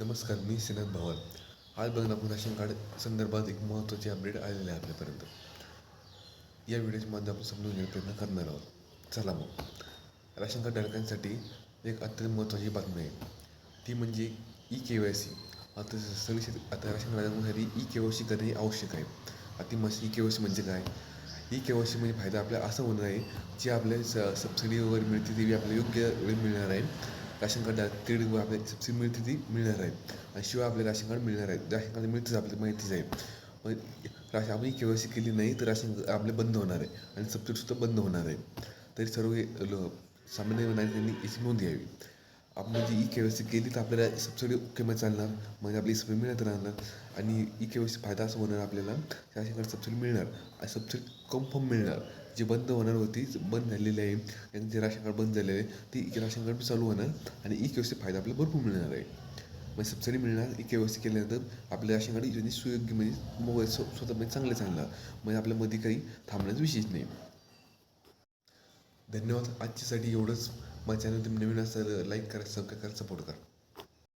नमस्कार मी सिनात भवन आज बघणार आपण राशन कार्ड संदर्भात एक महत्त्वाची अपडेट आलेली आहे आपल्यापर्यंत. या व्हिडिओच्या माध्यमातून आपण समजून घेण्याचा प्रयत्न करणार आहोत. चला मग. राशन कार्ड धारकांसाठी एक अत्यंत महत्त्वाची बातमी आहे. ती म्हणजे ई के वाय सी. आता सगळी आता राशन कार्डांसाठी ई के वाय सी करणे आवश्यक आहे. आता मग ई के वाय सी म्हणजे काय? ई के वाय सी म्हणजे फायदा आपल्याला असं होणार आहे जे आपल्या स सबसिडी वगैरे मिळते ती आपल्याला योग्य वेळ मिळणार आहे. राशन कार्ड क्रेडिट आपल्याला सबसिडी मिळते ती मिळणार आहे आणि शिवाय आपल्याला राशन कार्ड मिळणार आहे राशन कार्ड मिळतेच आपल्याला माहितीच आहे. मग राशन आपण के वाय सी केली नाही तर राशन आपले बंद होणार आहे. आणि सबसिडीसुद्धा बंद होणार आहे. तरी सर्व लो सामान्य नागरिकांनी याची नोंद घ्यावी. आपण जी ई के वाय सी केली तर आपल्याला सबसिडी ओकेमध्ये चालणार. म्हणजे आपली सबसिडी मिळत राहणार. आणि ई के वाय सी फायदा असं होणार आपल्याला राशन कार्ड सबसिडी मिळणार. आणि सबसिडी कन्फर्म मिळणार. जी बंद होणार होती बंद झालेली आहे आणि जे राशन कार्ड बंद झालेलं आहे ती राशन कार्ड चालू होणार आणि ई के फायदा आपल्याला भरपूर मिळणार आहे. म्हणजे सबसिडी मिळणार ई व्यवस्थित केल्यानंतर आपल्या राशन कार्ड योजने सुयोग्य म्हणजे मोबाईल स्व स्वतः म्हणजे चांगले चालणार. म्हणजे आपल्यामध्ये काही थांबण्याचा विशेष नाही. धन्यवाद. आजच्यासाठी एवढंच. माझ्या चॅनल तुम्ही नवीन असाल लाईक करा सबस्क्राईब करा सपोर्ट करा.